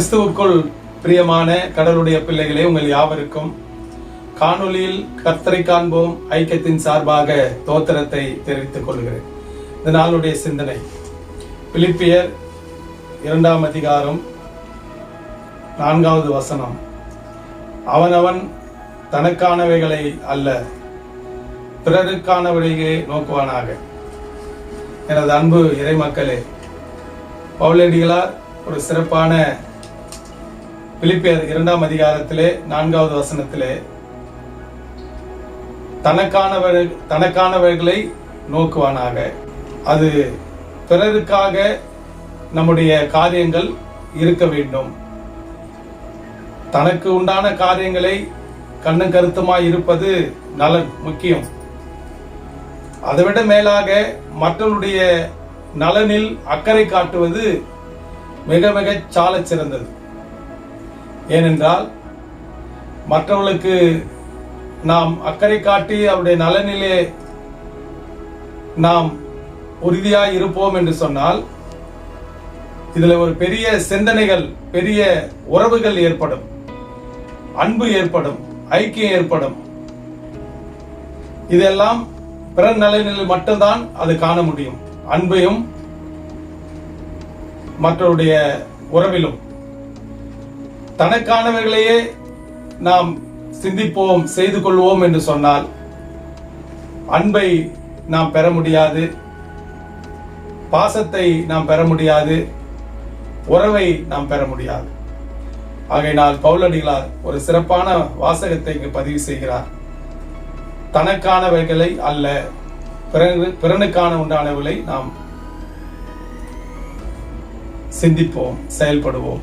கிறிஸ்துவுக்குள் பிரியமான கடலுடைய பிள்ளைகளே உங்கள் யாவருக்கும் காணொளியில் கர்த்தரை காண்போம் ஐக்கியத்தின் சார்பாக தோத்திரத்தை தெரிவித்துக் கொள்கிறேன். இந்த நாளுடைய சிந்தனை பிலிப்பியர் இரண்டாம் அதிகாரம் நான்காவது வசனம். அவனவன் தனக்கானவைகளை அல்ல பிறருக்கானவைகளே நோக்குவானாக. எனது அன்பு இறைமக்களே பவுலடிகளார் ஒரு சிறப்பான பிலிப்பியர் இரண்டாம் அதிகாரத்திலே நான்காவது வசனத்திலே தனக்கானவர் தனக்கானவர்களை நோக்குவானாக. அது பிறருக்காக நம்முடைய காரியங்கள் இருக்க வேண்டும். தனக்கு உண்டான காரியங்களை கண்ணும் கருத்துமாய் இருப்பது நலன் முக்கியம். அதைவிட மேலாக மற்றவருடைய நலனில் அக்கறை காட்டுவது மிக மிக சால சிறந்தது ஏனென்றால் மற்றவர்களுக்கு நாம் அக்கறை காட்டி அவருடைய நலனிலே நாம் உறுதியாக இருப்போம் என்று சொன்னால் இதில் ஒரு பெரிய சிந்தனைகள் பெரிய உறவுகள் ஏற்படும். அன்பு ஏற்படும் ஐக்கியம் ஏற்படும். இதெல்லாம் பிற நலனில் மட்டும்தான் அது காண முடியும். அன்பையும் மற்றவருடைய உறவிலும். தனக்கானவர்களையே நாம் சிந்திப்போம் செய்து கொள்வோம் என்று சொன்னால் அன்பை நாம் பெற முடியாது பாசத்தை நாம் பெற முடியாது உறவை நாம் பெற முடியாது. ஆகையினால் பவுலடிகளார் ஒரு சிறப்பான வாசகத்தை இங்கு பதிவு செய்கிறார். தனக்கானவைகளை அல்ல பிறனுக்கான உண்டானவர்களை நாம் சிந்திப்போம் செயல்படுவோம்.